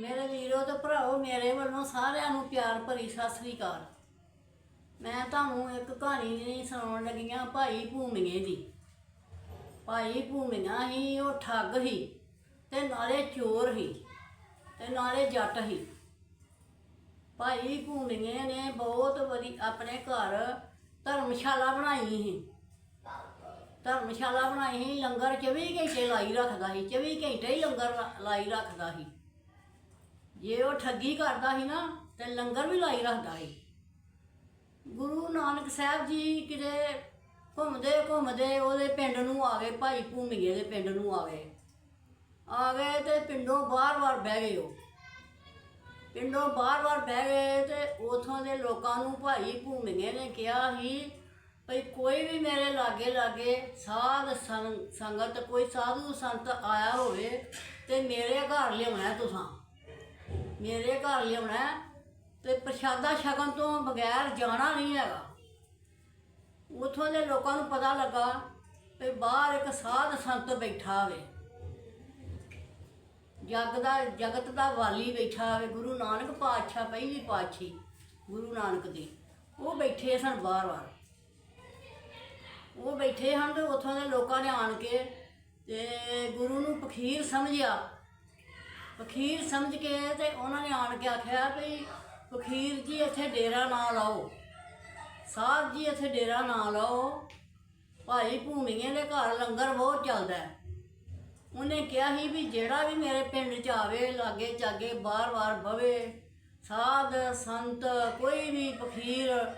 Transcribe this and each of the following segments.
ਮੇਰੇ ਵੀਰੋ ਤੇ ਭਰਾਓ, ਮੇਰੇ ਵੱਲੋਂ ਸਾਰਿਆਂ ਨੂੰ ਪਿਆਰ ਭਰੀ ਸਤਿ ਸ੍ਰੀ ਅਕਾਲ। ਮੈਂ ਤੁਹਾਨੂੰ ਇੱਕ ਕਹਾਣੀ ਨਹੀਂ ਸੁਣਾਉਣ ਲੱਗੀਆਂ ਭਾਈ ਭੂਮੀਏ ਦੀ। ਭਾਈ ਭੂਮੀਆ ਹੀ, ਉਹ ਠੱਗ ਹੀ, ਤੇ ਨਾਲੇ ਚੋਰ ਹੀ, ਤੇ ਨਾਲੇ ਜੱਟ ਹੀ। ਭਾਈ ਭੂਮੀਏ ਨੇ ਬਹੁਤ ਵਾਰੀ ਆਪਣੇ ਘਰ ਧਰਮਸ਼ਾਲਾ ਬਣਾਈ ਸੀ। ਧਰਮਸ਼ਾਲਾ ਬਣਾਈ ਸੀ, ਲੰਗਰ 24 ਘੰਟੇ ਲਾਈ ਰੱਖਦਾ ਸੀ 24 ਘੰਟੇ ਹੀ ਲੰਗਰ ਲਾ- ਲਾਈ ਰੱਖਦਾ ਸੀ। ਜੇ ਉਹ ਠੱਗੀ ਕਰਦਾ ਸੀ ਨਾ, ਤੇ ਲੰਗਰ ਵੀ ਲਾਈ ਰੱਖਦਾ ਸੀ। ਗੁਰੂ ਨਾਨਕ ਸਾਹਿਬ ਜੀ ਕਿਤੇ ਘੁੰਮਦੇ ਘੁੰਮਦੇ ਉਹਦੇ ਪਿੰਡ ਨੂੰ ਆ ਗਏ, ਭਾਈ ਭੂਮੀਏ ਦੇ ਪਿੰਡ ਨੂੰ ਆ ਗਏ। ਆ ਗਏ ਤੇ ਪਿੰਡੋਂ ਬਾਹਰ-ਬਾਹਰ ਬਹਿ ਗਏ ਉਹ। ਪਿੰਡੋਂ ਬਾਹਰ-ਬਾਹਰ ਬਹਿ ਗਏ ਤੇ ਉਥੋਂ ਦੇ ਲੋਕਾਂ ਨੂੰ ਭਾਈ ਭੂਮੀਏ ਨੇ ਕਿਹਾ ਸੀ, ਭਈ ਕੋਈ ਵੀ ਮੇਰੇ ਲਾਗੇ ਲਾਗੇ ਸਾਧ ਸੰਗਤ, ਕੋਈ ਸਾਧੂ ਸੰਤ ਆਇਆ ਹੋਵੇ ਤੇ ਮੇਰੇ ਘਰ ਲਿਆਉਣਾ ਤੁਸਾਂ ਮੇਰੇ ਘਰ ਲਿਆਉਣਾ ਤੇ ਪ੍ਰਸ਼ਾਦਾ ਸ਼ਗਨ ਤੋਂ ਬਗੈਰ ਜਾਣਾ ਨਹੀਂ ਹੈਗਾ। ਉਥੋਂ ਦੇ ਲੋਕਾਂ ਨੂੰ ਪਤਾ ਲੱਗਾ ਕਿ ਬਾਹਰ ਇੱਕ ਸਾਧ ਸੰਤ ਬੈਠਾ ਹੋਵੇ ਜਗ ਦਾ, ਜਗਤ ਦਾ ਵਾਲੀ ਬੈਠਾ ਹੋਵੇ ਗੁਰੂ ਨਾਨਕ ਪਾਤਸ਼ਾਹ, ਪਹਿਲੀ ਪਾਤਸ਼ਾਹੀ ਗੁਰੂ ਨਾਨਕ ਦੀ। ਉਹ ਬੈਠੇ ਸਨ ਬਾਹਰ-ਬਾਹਰ ਉਹ ਬੈਠੇ ਹਨ ਤੇ ਉਥੋਂ ਦੇ ਲੋਕਾਂ ਨੇ ਆਣ ਕੇ ਤੇ ਗੁਰੂ ਨੂੰ ਫਕੀਰ ਸਮਝਿਆ ਫਕੀਰ ਸਮਝ ਕੇ ਤੇ ਉਹਨਾਂ ਨੇ ਆਣ ਕੇ ਆਖਿਆ ਵੀ ਫਕੀਰ ਜੀ ਇੱਥੇ ਡੇਰਾ ਨਾ ਲਾਓ। ਸਾਹਿਬ ਜੀ ਇੱਥੇ ਡੇਰਾ ਨਾ ਲਾਓ। ਭਾਈ ਭੂਮੀਏ ਦੇ ਘਰ ਲੰਗਰ ਬਹੁਤ ਚੱਲਦਾ ਹੈ। ਉਹਨੇ ਕਿਹਾ ਸੀ ਵੀ ਜਿਹੜਾ ਵੀ ਮੇਰੇ ਪਿੰਡ ਚ ਆਵੇ, ਲਾਗੇ ਚਾਗੇ ਬਾਰ-ਬਾਰ ਬਵੇ, ਸਾਧ, ਸੰਤ, ਕੋਈ ਵੀ ਫਕੀਰ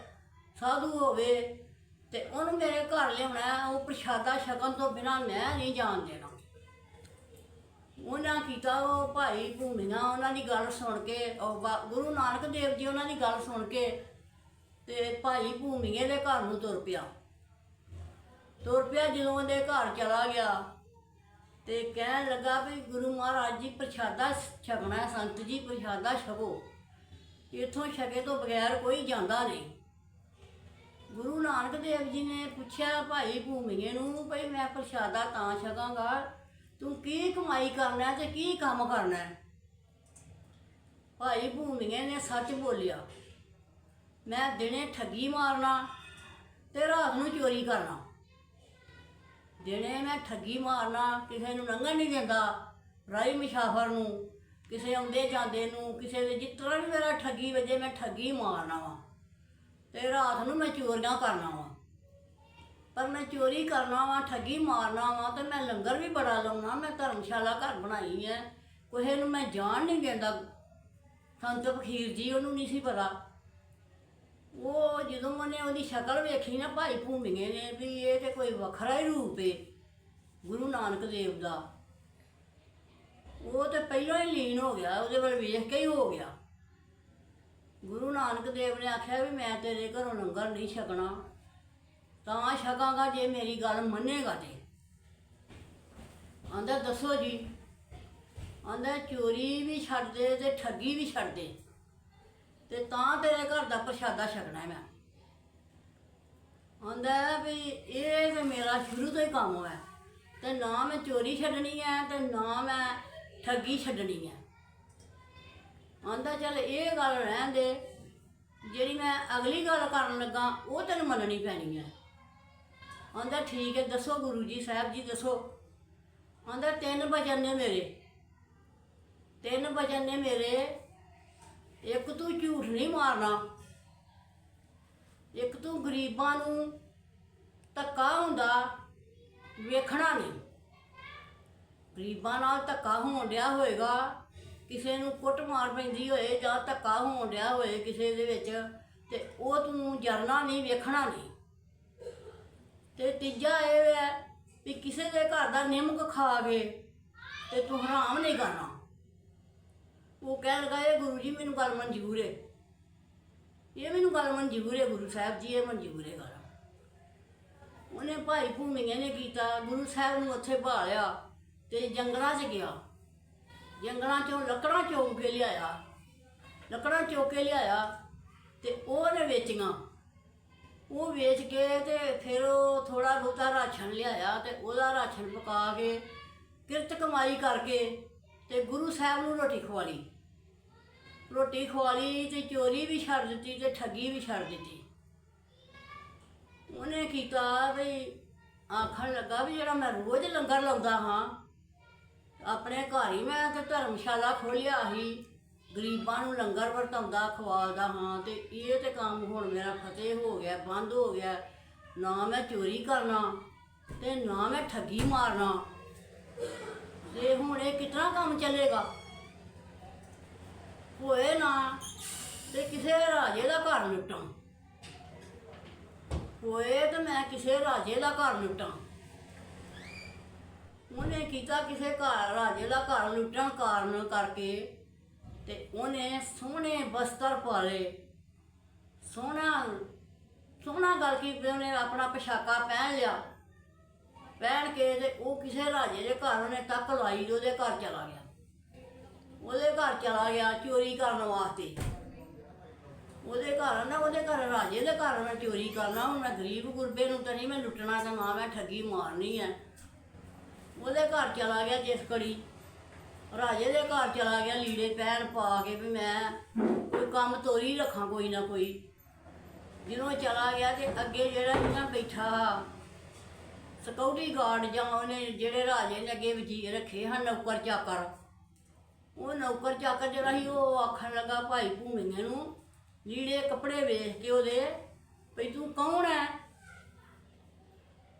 ਸਾਧੂ ਹੋਵੇ ਤੇ ਉਹਨੂੰ ਮੇਰੇ ਘਰ ਲਿਆਉਣਾ ਉਹ ਪ੍ਰਸ਼ਾਦਾ ਛਕਣ ਤੋਂ ਬਿਨਾ ਮੈਂ ਨਹੀਂ ਜਾਣ ਦੇਣਾ। ਉਹਨਾਂ ਕੀਤਾ ਉਹ ਭਾਈ ਭੂਮੀਆਂ ਉਹਨਾਂ ਦੀ ਗੱਲ ਸੁਣ ਕੇ ਉਹ ਬਾ- ਗੁਰੂ ਨਾਨਕ ਦੇਵ ਜੀ ਉਹਨਾਂ ਦੀ ਗੱਲ ਸੁਣ ਕੇ ਤੇ ਭਾਈ ਭੂਮੀਏ ਦੇ ਘਰ ਨੂੰ ਤੁਰ ਪਿਆ। ਤੁਰ ਪਿਆ ਜਦੋਂ ਉਹਦੇ ਘਰ ਚਲਾ ਗਿਆ ਤੇ ਕਹਿਣ ਲੱਗਾ ਵੀ ਗੁਰੂ ਮਹਾਰਾਜ ਜੀ ਪ੍ਰਸ਼ਾਦਾ ਛਕਣਾ ਹੈ, ਸੰਤ ਜੀ ਪ੍ਰਸ਼ਾਦਾ ਛਕੋ। ਇੱਥੋਂ ਛਕੇ ਤੋਂ ਬਗੈਰ ਕੋਈ ਜਾਂਦਾ ਨਹੀਂ। ਗੁਰੂ ਨਾਨਕ ਦੇਵ ਜੀ ਨੇ ਪੁੱਛਿਆ ਭਾਈ ਭੂਮੀਏ ਨੂੰ ਭਈ ਮੈਂ ਪ੍ਰਸ਼ਾਦਾ ਤਾਂ ਛਕਾਂਗਾ। ਤੂੰ ਕੀ ਕਮਾਈ ਕਰਨਾ ਹੈ ਤੇ ਕੀ ਕੰਮ ਕਰਨਾ ਭਾਈ ਭੂਮੀਆਂ ਨੇ ਸੱਚ ਬੋਲਿਆ, ਮੈਂ ਦਿਨੇ ਠੱਗੀ ਮਾਰਨਾ ਤੇ ਰਾਤ ਨੂੰ ਚੋਰੀ ਕਰਨਾ। ਦਿਨੇ ਮੈਂ ਠੱਗੀ ਮਾਰਨਾ, ਕਿਸੇ ਨੂੰ ਲੰਘਣ ਨਹੀਂ ਦਿੰਦਾ, ਰਾਈ ਮੁਸਾਫਰ ਨੂੰ, ਕਿਸੇ ਆਉਂਦੇ ਜਾਂਦੇ ਨੂੰ, ਕਿਸੇ ਦੇ ਜਿਸ ਤਰ੍ਹਾਂ ਵੀ ਮੇਰਾ ਠੱਗੀ ਵਜੇ ਮੈਂ ਠੱਗੀ ਮਾਰਨਾ ਵਾ ਤੇ ਰਾਤ ਨੂੰ ਮੈਂ ਚੋਰੀਆਂ ਕਰਨਾ ਵਾ। ਪਰ ਮੈਂ ਚੋਰੀ ਕਰਨਾ ਵਾ, ਠੱਗੀ ਮਾਰਨਾ ਵਾ ਤੇ ਮੈਂ ਲੰਗਰ ਵੀ ਬੜਾ ਲਾਉਣਾ, ਮੈਂ ਧਰਮਸ਼ਾਲਾ ਘਰ ਬਣਾਈ ਹੈ ਕਿਸੇ ਨੂੰ ਮੈਂ ਜਾਣ ਨਹੀਂ ਦਿੰਦਾ। ਸੰਤ ਫਕੀਰ ਜੀ ਉਹਨੂੰ ਨਹੀਂ ਸੀ ਪਤਾ। ਉਹ ਜਦੋਂ ਉਹਨੇ ਉਹਦੀ ਸ਼ਕਲ ਵੇਖੀ ਨਾ ਭਾਈ ਭੂਮੀਏ ਨੇ ਵੀ ਇਹ ਤੇ ਕੋਈ ਵੱਖਰਾ ਹੀ ਰੂਪ ਏ, ਗੁਰੂ ਨਾਨਕ ਦੇਵ ਦਾ। ਉਹ ਤੇ ਪਹਿਲਾਂ ਹੀ ਲੀਨ ਹੋ ਗਿਆ, ਉਹਦੇ ਵੱਲ ਵੇਖ ਕੇ ਹੀ ਹੋ ਗਿਆ। ਗੁਰੂ ਨਾਨਕ ਦੇਵ ਨੇ ਆਖਿਆ ਵੀ ਮੈਂ ਤੇਰੇ ਘਰੋਂ ਲੰਗਰ ਨਹੀਂ ਛਕਣਾ। ਤਾਂ ਛਕਾਂਗਾ ਜੇ ਮੇਰੀ ਗੱਲ ਮੰਨੇਗਾ ਤੇ। ਆਂਦਾ, ਦੱਸੋ ਜੀ। ਆਂਦਾ, ਚੋਰੀ ਵੀ ਛੱਡ ਦੇ ਤੇ ਠੱਗੀ ਵੀ ਛੱਡ ਦੇ ਤੇ ਤਾਂ ਤੇਰੇ ਘਰ ਦਾ ਪ੍ਰਸ਼ਾਦਾ ਛਕਣਾ ਮੈਂ। ਆਂਦਾ, ਵੀ ਇਹ ਤੇ ਮੇਰਾ ਸ਼ੁਰੂ ਤੋਂ ਹੀ ਕੰਮ ਹੈ ਤੇ ਨਾ ਮੈਂ ਚੋਰੀ ਛੱਡਣੀ ਹੈ ਤੇ ਨਾ ਮੈਂ ਠੱਗੀ ਛੱਡਣੀ ਹੈ ਆਂਦਾ, ਚੱਲ ਇਹ ਗੱਲ ਰਹਿਣ ਦੇ। ਜਿਹੜੀ ਮੈਂ ਅਗਲੀ ਗੱਲ ਕਰਨ ਲੱਗਾ, ਉਹ ਤੈਨੂੰ ਮੰਨਣੀ ਪੈਣੀ ਹੈ ਆਂਦਾ, ਠੀਕ ਹੈ, ਦੱਸੋ ਗੁਰੂ ਜੀ ਸਾਹਿਬ ਜੀ, ਦੱਸੋ। ਆਂਦਾ, ਤਿੰਨ ਵਚਨ ਨੇ ਮੇਰੇ। ਤਿੰਨ ਵਚਨ ਨੇ ਮੇਰੇ। ਇੱਕ ਤੂੰ ਝੂਠ ਨਹੀਂ ਮਾਰਨਾ। ਇੱਕ ਤੂੰ ਗਰੀਬਾਂ ਨੂੰ ਧੱਕਾ ਹੁੰਦਾ, ਵੇਖਣਾ ਨਹੀਂ। ਗਰੀਬਾਂ ਨਾਲ ਧੱਕਾ ਹੋਣ ਡਿਆ ਹੋਏਗਾ, ਕਿਸੇ ਨੂੰ ਕੁੱਟ ਮਾਰ ਪੈਂਦੀ ਹੋਏ ਜਾਂ ਧੱਕਾ ਹੋਣ ਡਿਆ ਹੋਏ ਕਿਸੇ ਦੇ ਵਿੱਚ, ਤੇ ਉਹ ਤੂੰ ਜਰਨਾ ਨਹੀਂ, ਵੇਖਣਾ ਨਹੀਂ। ਤੇ ਤੀਜਾ ਇਹ ਹੈ ਵੀ ਕਿਸੇ ਦੇ ਘਰ ਦਾ ਨਿਮਕ ਖਾ ਕੇ ਤੇ ਤੂੰ ਹਰਾਮ ਨਹੀਂ ਕਰਨਾ। ਉਹ ਕਹਿ ਲਗਾ, ਇਹ ਗੁਰੂ ਜੀ, ਮੈਨੂੰ ਗੱਲ ਮਨਜ਼ੂਰ ਹੈ ਇਹ ਮੈਨੂੰ ਗੱਲ ਮਨਜ਼ੂਰ ਹੈ ਗੁਰੂ ਸਾਹਿਬ ਜੀ, ਇਹ ਮਨਜ਼ੂਰ ਹੈ ਗੱਲ। ਉਹਨੇ ਭਾਈ ਭੂਮੀਏ ਨੇ ਕੀਤਾ, ਗੁਰੂ ਸਾਹਿਬ ਨੂੰ ਉੱਥੇ ਭਾਲਿਆ ਤੇ ਜੰਗਲਾਂ 'ਚ ਗਿਆ। ਜੰਗਲਾਂ 'ਚੋਂ ਲੱਕੜਾਂ ਚੋਕ ਕੇ ਲਿਆਇਆ। ਲੱਕੜਾਂ ਚੋਕ ਕੇ ਲਿਆਇਆ ਤੇ ਉਹਨੇ ਵੇਚੀਆਂ। ਉਹ ਵੇਚ ਕੇ ਤੇ ਫਿਰ ਉਹ ਥੋੜਾ ਬਹੁਤਾ ਰਾਸ਼ਨ ਲਿਆਇਆ ਤੇ ਉਹਦਾ ਰਾਸ਼ਨ ਪਕਾ ਕੇ, ਕਿਰਤ ਕਮਾਈ ਕਰਕੇ ਤੇ ਗੁਰੂ ਸਾਹਿਬ ਨੂੰ ਰੋਟੀ ਖਵਾਲੀ ਰੋਟੀ ਖਵਾਲੀ ਤੇ ਚੋਰੀ ਵੀ ਛੱਡ ਦਿੱਤੀ ਤੇ ਠੱਗੀ ਵੀ ਛੱਡ ਦਿੱਤੀ। ਉਹਨੇ ਕੀਤਾ ਵੀ ਆਖਣ ਲੱਗਾ ਵੀ ਜਿਹੜਾ ਮੈਂ ਰੋਜ਼ ਲੰਗਰ ਲਾਉਂਦਾ ਹਾਂ, ਆਪਣੇ ਘਰ ਹੀ ਮੈਂ ਤੇ ਧਰਮਸ਼ਾਲਾ ਖੋਲਿਆ ਸੀ। ਗਰੀਬਾਂ ਨੂੰ ਲੰਗਰ ਵਰਤਾਉਂਦਾ, ਖਵਾਲਦਾ, ਹਾਂ, ਤੇ ਇਹ ਤੇ ਕੰਮ ਹੁਣ ਮੇਰਾ ਫਤਿਹ ਹੋ ਗਿਆ, ਬੰਦ ਹੋ ਗਿਆ। ਨਾ ਮੈਂ ਚੋਰੀ ਕਰਨਾ ਤੇ ਨਾ ਮੈਂ ਠੱਗੀ ਮਾਰਨਾ। ਤੇ ਹੁਣ ਇਹ ਕਿਤਨਾ ਕੰਮ ਚੱਲੇਗਾ? ਹੋਏ ਨਾ ਤੇ ਕਿਸੇ ਰਾਜੇ ਦਾ ਘਰ ਲੁੱਟਾਂ। ਹੋਏ ਤੇ ਮੈਂ ਕਿਸੇ ਰਾਜੇ ਦਾ ਘਰ ਲੁੱਟਾਂ। ਉਹਨੇ ਕੀਤਾ ਕਿਸੇ ਘਰ, ਰਾਜੇ ਦਾ ਘਰ ਲੁੱਟਣ ਕਾਰਨ ਕਰਕੇ। ਤੇ ਉਹਨੇ ਸੋਹਣੇ ਬਸਤਰ ਪਾਲੇ। ਸੋਹਣਾ ਸੋਹਣਾ ਗੱਲ ਕੀ ਉਹਨੇ ਆਪਣਾ ਪੋਸ਼ਾਕਾ ਪਹਿਨ ਲਿਆ। ਪਹਿਨ ਕੇ ਤੇ ਉਹ ਕਿਸੇ ਰਾਜੇ ਦੇ ਘਰ ਉਹਨੇ ਤੱਕ ਲਾਈ ਤੇ ਉਹਦੇ ਘਰ ਚਲਾ ਗਿਆ। ਉਹਦੇ ਘਰ ਚਲਾ ਗਿਆ ਚੋਰੀ ਕਰਨ ਵਾਸਤੇ। ਉਹਦੇ ਘਰ ਨਾ, ਉਹਦੇ ਘਰ ਰਾਜੇ ਦੇ ਘਰ ਉਹਨੇ ਚੋਰੀ ਕਰਨਾ, ਹੁਣ ਮੈਂ ਗਰੀਬ ਗੁਰਬੇ ਨੂੰ ਤਾਂ ਨਹੀਂ, ਮੈਂ ਲੁੱਟਣਾ ਤੇ ਨਾ ਮੈਂ ਠੱਗੀ ਮਾਰਨੀ ਹੈ। ਉਹਦੇ ਘਰ ਚਲਾ ਗਿਆ ਜਿਸ ਕੜੀ ਰਾਜੇ ਦੇ ਘਰ ਚਲਾ ਗਿਆ, ਲੀੜੇ ਪਹਿਨ ਪਾ ਕੇ ਵੀ ਮੈਂ ਕੋਈ ਕੰਮ ਤੋਰੀ ਰੱਖਾਂ ਕੋਈ ਨਾ ਕੋਈ। ਜਦੋਂ ਚਲਾ ਗਿਆ ਤੇ ਅੱਗੇ ਜਿਹੜਾ ਇਹਨਾਂ ਬੈਠਾ ਸਿਕਿਉਰਿਟੀ ਗਾਰਡ ਜਾਂ ਉਹਨੇ ਜਿਹੜੇ ਰਾਜੇ ਨੇ ਅੱਗੇ ਵਜ਼ੀਰ ਰੱਖੇ ਹਨ, ਨੌਕਰ ਚਾਕਰ। ਉਹ ਨੌਕਰ ਚਾਕਰ ਜਿਹੜਾ ਸੀ ਉਹ ਆਖਣ ਲੱਗਾ, ਭਾਈ ਭੂਮੀਏ ਨੂੰ ਲੀੜੇ ਕੱਪੜੇ ਵੇਖ ਕੇ ਉਹਦੇ ਵੀ ਤੂੰ ਕੌਣ ਹੈ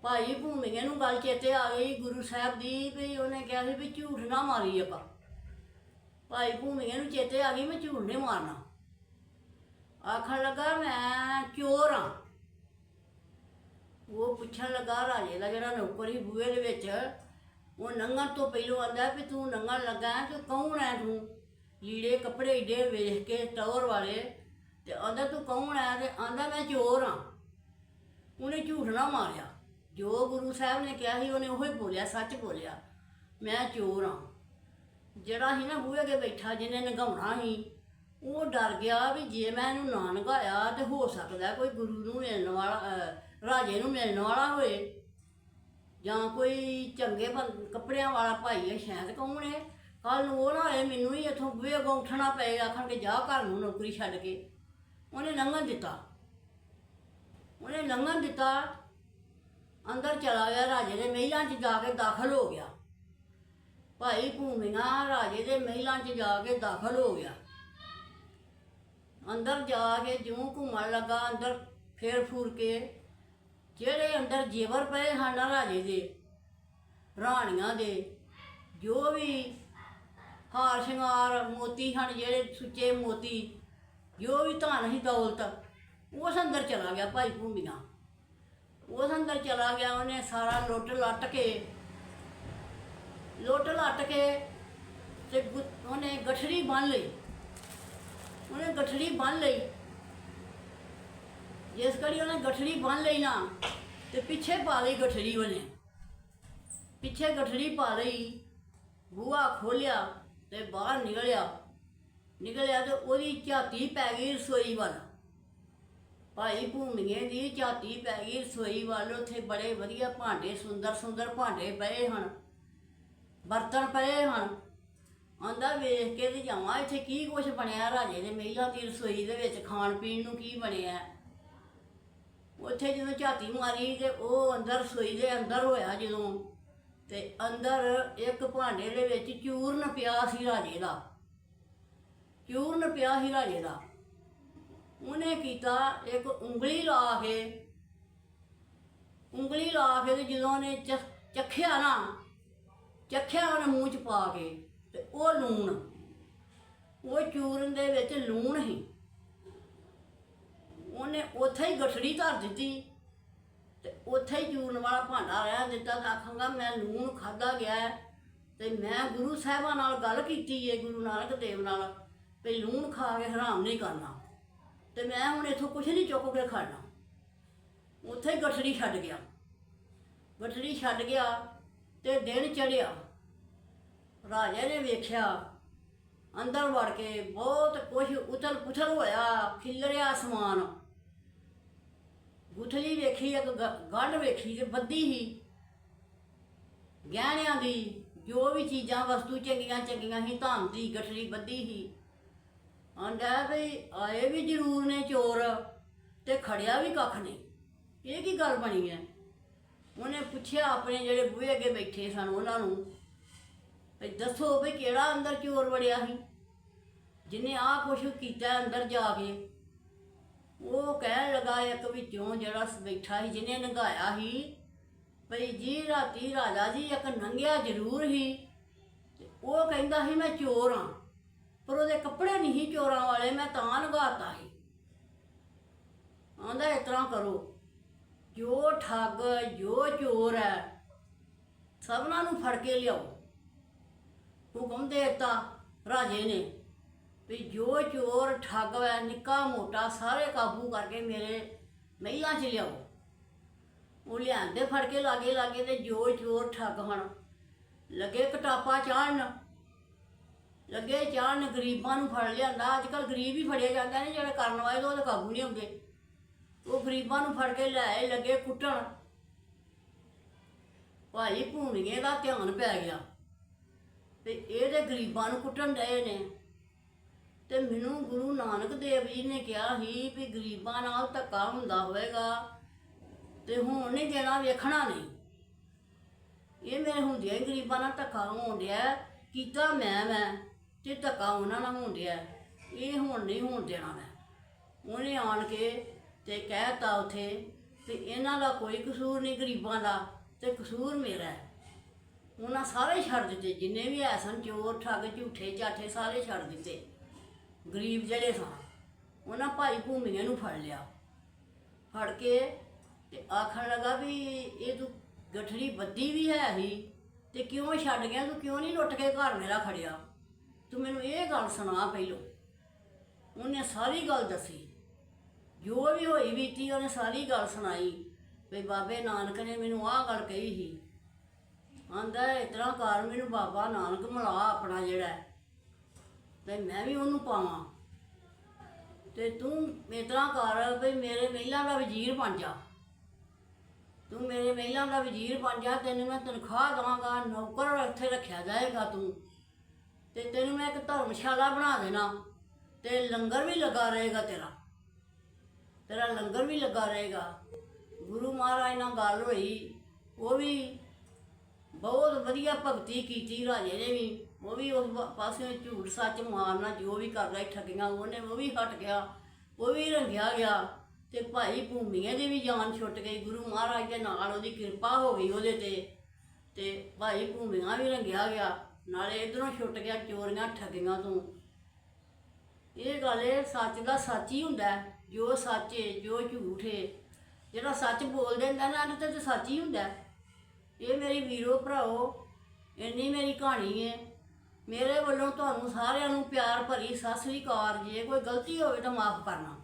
ਭਾਈ ਭੂਮੀਏ ਨੂੰ ਗੱਲ ਚੇਤੇ ਆ ਗਈ ਗੁਰੂ ਸਾਹਿਬ ਦੀ ਵੀ ਉਹਨੇ ਕਿਹਾ ਸੀ ਵੀ ਝੂਠ ਨਾ ਮਾਰੀ ਆਪਾਂ। ਭਾਈ ਭੂਮੀਏ ਨੂੰ ਚੇਤੇ ਆ ਗਈ ਮੈਂ ਝੂਠ ਨਹੀਂ ਮਾਰਨਾ। ਆਖਣ ਲੱਗਾ ਮੈਂ ਚੋਰ ਹਾਂ ਉਹ ਪੁੱਛਣ ਲੱਗਾ ਰਾਜੇ ਦਾ ਜਿਹੜਾ ਨੌਕਰ ਸੀ ਬੂਹੇ ਦੇ ਵਿੱਚ ਉਹ ਨੰਗਣ ਤੋਂ ਪਹਿਲੋਂ ਆਂਦਾ ਵੀ ਤੂੰ ਨੰਗਣ ਲੱਗਾ ਹੈ, ਕੌਣ ਹੈ ਤੂੰ? ਲੀੜੇ ਕੱਪੜੇ ਏਡੇ ਵੇਖ ਕੇ ਟੌਰ ਵਾਲੇ ਤੇ ਆਂਦਾ ਤੂੰ ਕੌਣ ਹੈ ਤੇ ਆਂਦਾ ਮੈਂ ਚੋਰ ਹਾਂ ਉਹਨੇ ਝੂਠ ਨਾ ਮਾਰਿਆ। ਜੋ ਗੁਰੂ ਸਾਹਿਬ ਨੇ ਕਿਹਾ ਸੀ ਉਹਨੇ ਉਹੀ ਬੋਲਿਆ ਸੱਚ ਬੋਲਿਆ। ਮੈਂ ਚੋਰ ਹਾਂ ਜਿਹੜਾ ਸੀ ਨਾ ਬੂਹੇ ਅੱਗੇ ਬੈਠਾ ਜਿਹਨੇ ਨਗਾਉਣਾ ਸੀ ਉਹ ਡਰ ਗਿਆ ਵੀ ਜੇ ਮੈਂ ਇਹਨੂੰ ਨਾ ਨਗਾਇਆ ਤੇ ਹੋ ਸਕਦਾ ਕੋਈ ਗੁਰੂ ਨੂੰ ਮਿਲਣ ਵਾਲਾ ਅਹ, ਰਾਜੇ ਨੂੰ ਮਿਲਣ ਵਾਲਾ ਹੋਏ ਜਾਂ ਕੋਈ ਚੰਗੇ ਬੰ- ਕੱਪੜਿਆਂ ਵਾਲਾ ਭਾਈ ਹੈ ਸ਼ਾਇਦ ਕੌਣ ਹੈ। ਕੱਲ ਨੂੰ ਉਹ ਨਾ ਹੋਏ ਮੈਨੂੰ ਹੀ ਇੱਥੋਂ ਬੂਹੇ ਅੱਗੋਂ ਉੱਠਣਾ ਪਏ ਆਖਣਗੇ ਜਾ ਘਰ ਨੂੰ ਨੌਕਰੀ ਛੱਡ ਕੇ। ਉਹਨੇ ਲੰਘਣ ਦਿੱਤਾ। ਉਹਨੇ ਲੰਘਣ ਦਿੱਤਾ ਅੰਦਰ ਚਲਾ ਗਿਆ, ਰਾਜੇ ਦੇ ਮਹਿਲਾਂ 'ਚ ਜਾ ਕੇ ਦਾਖਲ ਹੋ ਗਿਆ। ਭਾਈ ਭੂਮੀਆਂ ਰਾਜੇ ਦੇ ਮਹਿਲਾਂ 'ਚ ਜਾ ਕੇ ਦਾਖਲ ਹੋ ਗਿਆ। ਅੰਦਰ ਜਾ ਕੇ ਜਿਉਂ ਘੁੰਮਣ ਲੱਗਾ, ਅੰਦਰ ਫੇਰ ਫੂਰ ਕੇ ਜਿਹੜੇ ਅੰਦਰ ਜੇਵਰ ਪਏ ਹਨ ਰਾਜੇ ਦੇ, ਰਾਣੀਆਂ ਦੇ, ਜੋ ਵੀ ਹਾਰ ਸ਼ਿੰਗਾਰ ਮੋਤੀ ਹਨ, ਜਿਹੜੇ ਸੁੱਚੇ ਮੋਤੀ, ਜੋ ਵੀ ਧਨ ਸੀ ਦੌਲਤ, ਉਸ ਅੰਦਰ ਚਲਾ ਗਿਆ ਭਾਈ ਭੂਮੀਆਂ ਉਸ ਅੰਦਰ ਚਲਾ ਗਿਆ, ਉਹਨੇ ਸਾਰਾ ਲੁੱਟ ਲੱਟ ਕੇ। ਲੁੱਟ ਲੱਟ ਕੇ ਤੇ ਉਹਨੇ ਗਠੜੀ ਬੰਨ ਲਈ। ਉਹਨੇ ਗਠੜੀ ਬੰਨ ਲਈ। ਜਿਸ ਕੜੀ ਉਹਨੇ ਗਠੜੀ ਬੰਨ ਲਈ ਨਾ, ਤੇ ਪਿੱਛੇ ਪਾ ਲਈ ਗਠੜੀ ਉਹਨੇ। ਪਿੱਛੇ ਗਠੜੀ ਪਾ ਲਈ, ਬੂਹਾ ਖੋਲਿਆ ਤੇ ਬਾਹਰ ਨਿਕਲਿਆ। ਨਿਕਲਿਆ ਤੇ ਉਹਦੀ ਝਾਤੀ ਪੈ ਗਈ ਰਸੋਈ ਵੱਲ। ਭਾਈ ਭੂਮੀਏ ਦੀ ਝਾਤੀ ਪੈ ਗਈ, ਰਸੋਈ ਵੱਲ ਉੱਥੇ ਬੜੇ ਵਧੀਆ ਭਾਂਡੇ, ਸੁੰਦਰ ਸੁੰਦਰ ਭਾਂਡੇ ਪਏ ਹਨ। ਬਰਤਨ ਪਏ ਹਨ। ਆਂਦਾ ਵੇਖ ਕੇ ਤੇ ਜਾਵਾਂ, ਇੱਥੇ ਕੀ ਕੁਛ ਬਣਿਆ ਰਾਜੇ ਦੇ ਮਹਿਲਾ ਦੀ ਰਸੋਈ ਦੇ ਵਿੱਚ, ਖਾਣ ਪੀਣ ਨੂੰ ਕੀ ਬਣਿਆ? ਉੱਥੇ ਜਦੋਂ ਝਾਤੀ ਮਾਰੀ ਤੇ ਉਹ ਅੰਦਰ ਰਸੋਈ ਦੇ ਅੰਦਰ ਹੋਇਆ ਜਦੋਂ, ਤੇ ਅੰਦਰ ਇੱਕ ਭਾਂਡੇ ਦੇ ਵਿੱਚ ਚੂਰਨ ਪਿਆ ਸੀ ਰਾਜੇ ਦਾ। ਚੂਰਨ ਪਿਆ ਸੀ ਰਾਜੇ ਦਾ। ਉਹਨੇ ਕੀਤਾ ਇੱਕ ਉਂਗਲੀ ਲਾ ਕੇ। ਉਂਗਲੀ ਲਾ ਕੇ ਤੇ ਜਦੋਂ ਉਹਨੇ ਚ- ਚੱਖਿਆ ਨਾ, ਚੱਖਿਆ ਉਹਨੇ ਮੂੰਹ ਚ ਪਾ ਕੇ ਤੇ ਉਹ ਲੂਣ। ਉਹ ਚੂਰਨ ਦੇ ਵਿੱਚ ਲੂਣ ਸੀ। ਉਹਨੇ ਉੱਥੇ ਹੀ ਗਠੜੀ ਧਰ ਦਿੱਤੀ ਤੇ ਉੱਥੇ ਹੀ ਚੂਰਨ ਵਾਲਾ ਭਾਂਡਾ ਰਹਿ ਦਿੱਤਾ ਤਾਂ ਆਖਾਂਗਾ ਮੈਂ ਲੂਣ ਖਾਦਾ ਗਿਆ ਹੈ ਤੇ ਮੈਂ ਗੁਰੂ ਸਾਹਿਬਾਂ ਨਾਲ ਗੱਲ ਕੀਤੀ ਏ, ਗੁਰੂ ਨਾਨਕ ਦੇਵ ਨਾਲ, ਵੀ ਲੂਣ ਖਾ ਕੇ ਹਰਾਮ ਨਹੀਂ ਕਰਨਾ। ਤੇ ਮੈਂ ਹੁਣ ਇੱਥੋਂ ਕੁਝ ਨਹੀਂ ਚੁੱਕ ਕੇ ਖਾਣਾ। ਉੱਥੇ ਹੀ ਗਠੜੀ ਛੱਡ ਗਿਆ। ਗਠੜੀ ਛੱਡ ਗਿਆ ਤੇ ਦਿਨ ਚੜਿਆ ਰਾਜੇ ਨੇ ਵੇਖਿਆ, ਅੰਦਰ ਵੜ ਕੇ ਬਹੁਤ ਕੁਝ ਉਥਲ ਪੁਥਲ ਹੋਇਆ, ਖਿਲਰਿਆ ਸਮਾਨ। ਗੁਠਲੀ ਵੇਖੀ, ਇੱਕ ਗੰਢ ਵੇਖੀ ਤੇ ਬੱਦੀ ਹੀ। ਗਹਿਣਿਆਂ ਦੀ ਜੋ ਵੀ ਚੀਜ਼ਾਂ, ਵਸਤੂ ਚੰਗੀਆਂ ਚੰਗੀਆਂ ਸੀ ਧਾਮ ਦੀ, ਗਠੜੀ ਬੱਦੀ ਹੀ। ਆਂਦਾ ਵੀ ਆਏ ਵੀ ਜ਼ਰੂਰ ਨੇ ਚੋਰ ਤੇ ਖੜਿਆ ਵੀ ਕੱਖ ਨਹੀਂ। ਇਹ ਕੀ ਗੱਲ ਬਣੀ ਹੈ? ਉਹਨੇ ਪੁੱਛਿਆ ਆਪਣੇ ਜਿਹੜੇ ਬੂਹੇ ਅੱਗੇ ਬੈਠੇ ਸਨ ਉਹਨਾਂ ਨੂੰ ਵੀ ਦੱਸੋ ਵੀ ਕਿਹੜਾ ਅੰਦਰ ਚੋਰ ਵੜਿਆ ਸੀ? ਜਿਹਨੇ ਆਹ ਕੁਛ ਕੀਤਾ ਅੰਦਰ ਜਾ ਕੇ। ਉਹ ਕਹਿਣ ਲੱਗਾ ਇੱਕ ਵਿੱਚੋਂ ਜਿਹੜਾ ਬੈਠਾ ਸੀ, ਜਿਹਨੇ ਨੰਗਾਇਆ ਸੀ ਭਈ ਜੀ ਰਾਤੀ ਰਾਜਾ ਜੀ ਇੱਕ ਨੰਗਿਆ ਜ਼ਰੂਰ ਸੀ ਉਹ ਕਹਿੰਦਾ ਸੀ, ਮੈਂ ਚੋਰ ਹਾਂ ਪਰ ਉਹਦੇ ਕੱਪੜੇ ਨਹੀਂ ਸੀ ਚੋਰਾਂ ਵਾਲੇ, ਮੈਂ ਤਾਂ ਨਗਾਤਾ ਸੀ। ਆਂਦਾ ਇਸ ਤਰ੍ਹਾਂ ਕਰੋ, ਜੋ ਠੱਗ ਜੋ ਚੋਰ ਹੈ, ਸਭਨਾਂ ਨੂੰ ਫੜ ਕੇ ਲਿਆਓ। ਹੁਕਮ ਦੇ ਰਾਜੇ ਨੇ ਵੀ ਜੋ ਚੋਰ, ਠੱਗ ਹੈ, ਨਿੱਕਾ ਮੋਟਾ ਸਾਰੇ ਕਾਬੂ ਕਰਕੇ ਮੇਰੇ ਮਹਿਲਾਂ 'ਚ ਲਿਆਓ। ਉਹ ਲਿਆਂਦੇ, ਫੜ ਕੇ ਲਾਗੇ ਲਾਗੇ ਤੇ ਜੋ ਚੋਰ, ਠੱਗ ਹਨ, ਲੱਗੇ ਕਟਾਪਾ ਚਾੜਨ। ਲੱਗੇ ਚਾੜਨ ਗਰੀਬਾਂ ਨੂੰ ਫੜ ਲਿਆਂਦਾ। ਅੱਜ ਕੱਲ ਗਰੀਬ ਹੀ ਫੜਿਆ ਜਾਂਦਾ ਨੇ, ਜਿਹੜੇ ਕਰਨ ਵਾਲੇ ਉਹ ਤਾਂ ਕਾਬੂ ਨਹੀਂ ਹੁੰਦੇ। ਉਹ ਗਰੀਬਾਂ ਨੂੰ ਫੜ ਕੇ ਲੈ ਲੱਗੇ ਕੁੱਟਣ। ਭਾਈ ਭੂਣੀਏ ਦਾ ਧਿਆਨ ਪੈ ਗਿਆ ਤੇ ਇਹਦੇ ਗਰੀਬਾਂ ਨੂੰ ਕੁੱਟਣ ਡਏ ਨੇ। ਤੇ ਮੈਨੂੰ ਗੁਰੂ ਨਾਨਕ ਦੇਵ ਜੀ ਨੇ ਕਿਹਾ ਸੀ ਵੀ ਗਰੀਬਾਂ ਨਾਲ ਧੱਕਾ ਹੁੰਦਾ ਹੋਵੇਗਾ ਤੇ ਹੁਣ ਨਹੀਂ ਦੇਣਾ, ਵੇਖਣਾ ਨਹੀਂ। ਇਹ ਮੇਰੇ ਹੁੰਦਿਆਂ ਹੀ ਗਰੀਬਾਂ ਨਾਲ ਧੱਕਾ ਹੋਣ ਡਿਆ। ਕੀਤਾ ਮੈਂ ਮੈਂ। ਤੇ ਧੱਕਾ ਉਹਨਾਂ ਨਾਲ ਹੋਣ ਡਿਆ ਇਹ ਹੁਣ ਨਹੀਂ ਹੋਣ ਦੇਣਾ ਮੈਂ। ਉਹਨੇ ਆਣ ਕੇ ਤੇ ਕਹਿਤਾ ਉਥੇ ਤੇ ਇਹਨਾਂ ਦਾ ਕੋਈ ਕਸੂਰ ਨਹੀਂ ਗਰੀਬਾਂ ਦਾ ਤੇ ਕਸੂਰ ਮੇਰਾ ਹੈ। ਉਹਨਾਂ ਸਾਰੇ ਛੱਡ ਦਿੱਤੇ, ਜਿੰਨੇ ਵੀ ਐ ਸਨ ਚੋਰ, ਠੱਗ, ਝੂਠੇ ਚਾਠੇ ਸਾਰੇ ਛੱਡ ਦਿੱਤੇ। ਗਰੀਬ ਜਿਹੜੇ ਸਨ, ਉਹਨਾਂ ਭਾਈ ਭੂਮੀਏ ਨੂੰ ਫੜ ਲਿਆ। ਫੜ ਕੇ ਤੇ ਆਖਣ ਲੱਗਾ ਵੀ ਇਹ ਤੂੰ ਗਠੜੀ ਬੱਦੀ ਵੀ ਹੈ ਹੀ ਤੇ ਕਿਉਂ ਛੱਡ ਗਿਆ? ਤੂੰ ਕਿਉਂ ਨਹੀਂ ਲੁੱਟ ਕੇ ਘਰ ਮੇਰਾ ਖੜਿਆ? ਤੂੰ ਮੈਨੂੰ ਇਹ ਗੱਲ ਸੁਣਾ ਪਹਿਲੋਂ। ਉਹਨੇ ਸਾਰੀ ਗੱਲ ਦੱਸੀ। ਜੋ ਵੀ ਹੋਈ ਬੀਤੀ, ਉਹਨੇ ਸਾਰੀ ਗੱਲ ਸੁਣਾਈ। ਵੀ ਬਾਬੇ ਨਾਨਕ ਨੇ ਮੈਨੂੰ ਆਹ ਗੱਲ ਕਹੀ ਸੀ। ਆਂਦਾ, ਇਸ ਤਰ੍ਹਾਂ ਕਰ, ਮੈਨੂੰ ਬਾਬਾ ਨਾਨਕ ਮਿਲਾ ਆਪਣਾ ਜਿਹੜਾ ਤੇ ਮੈਂ ਵੀ ਉਹਨੂੰ ਪਾਵਾਂ। ਤੇ ਤੂੰ ਇਸ ਤਰ੍ਹਾਂ ਕਰ ਵੀ ਮੇਰੇ ਮਹਿਲਾ ਦਾ ਵਜ਼ੀਰ ਬਣ ਜਾ। ਤੂੰ ਮੇਰੇ ਮਹਿਲਾ ਦਾ ਵਜ਼ੀਰ ਬਣ ਜਾ, ਤੈਨੂੰ ਮੈਂ ਤਨਖਾਹ ਦਵਾਂਗਾ, ਨੌਕਰ ਇੱਥੇ ਰੱਖਿਆ ਜਾਏਗਾ ਤੂੰ। ਤੇ ਤੈਨੂੰ ਮੈਂ ਇੱਕ ਧਰਮਸ਼ਾਲਾ ਬਣਾ ਦੇਣਾ। ਤੇ ਲੰਗਰ ਵੀ ਲੱਗਾ ਰਹੇਗਾ ਤੇਰਾ। ਤੇਰਾ ਲੰਗਰ ਵੀ ਲੱਗਾ ਰਹੇਗਾ। ਗੁਰੂ ਮਹਾਰਾਜ ਨਾਲ ਗੱਲ ਹੋਈ। ਉਹ ਵੀ ਬਹੁਤ ਵਧੀਆ ਭਗਤੀ ਕੀਤੀ ਰਾਜੇ ਨੇ ਵੀ। ਉਹ ਵੀ ਉਸ ਪਾਸੇ ਝੂਠ ਸੱਚ ਮਾਰਨਾ ਜੋ ਵੀ ਕਰਦਾ ਸੀ ਠੱਗੀਆਂ ਉਹਨੇ, ਉਹ ਵੀ ਹਟ ਗਿਆ। ਉਹ ਵੀ ਰੰਗਿਆ ਗਿਆ। ਤੇ ਭਾਈ ਭੂਮੀਆਂ ਦੀ ਵੀ ਜਾਨ ਛੁੱਟ ਗਈ। ਗੁਰੂ ਮਹਾਰਾਜ ਦੇ ਨਾਲ ਉਹਦੀ ਕਿਰਪਾ ਹੋ ਗਈ ਉਹਦੇ ਤੇ। ਤੇ ਭਾਈ ਭੂਮੀਆਂ ਵੀ ਰੰਗਿਆ ਗਿਆ। ਨਾਲੇ ਇਧਰੋਂ ਛੁੱਟ ਗਿਆ ਚੋਰੀਆਂ, ਠੱਗੀਆਂ ਤੋਂ ਇਹ ਗੱਲ ਇਹ ਸੱਚ ਦਾ ਸੱਚ ਹੀ ਹੁੰਦਾ ਹੈ। ਜੋ ਸੱਚ ਏ, ਜੋ ਝੂਠ ਏ, ਜਿਹੜਾ ਸੱਚ ਬੋਲਦੇ ਹੁੰਦਾ ਨਾ ਉਹਦੇ ਤੇ ਤਾਂ ਸੱਚ ਹੀ ਹੁੰਦਾ ਹੈ। ਇਹ ਮੇਰੀ ਵੀਰੋ ਭਰਾਓ, ਇੰਨੀ ਮੇਰੀ ਕਹਾਣੀ ਏ ਮੇਰੇ ਵੱਲੋਂ ਤੁਹਾਨੂੰ ਸਾਰਿਆਂ ਨੂੰ ਪਿਆਰ ਭਰੀ ਸਤਿ ਸ੍ਰੀ ਅਕਾਲ ਜੇ ਕੋਈ ਗਲਤੀ ਹੋਵੇ ਤਾਂ ਮਾਫ ਕਰਨਾ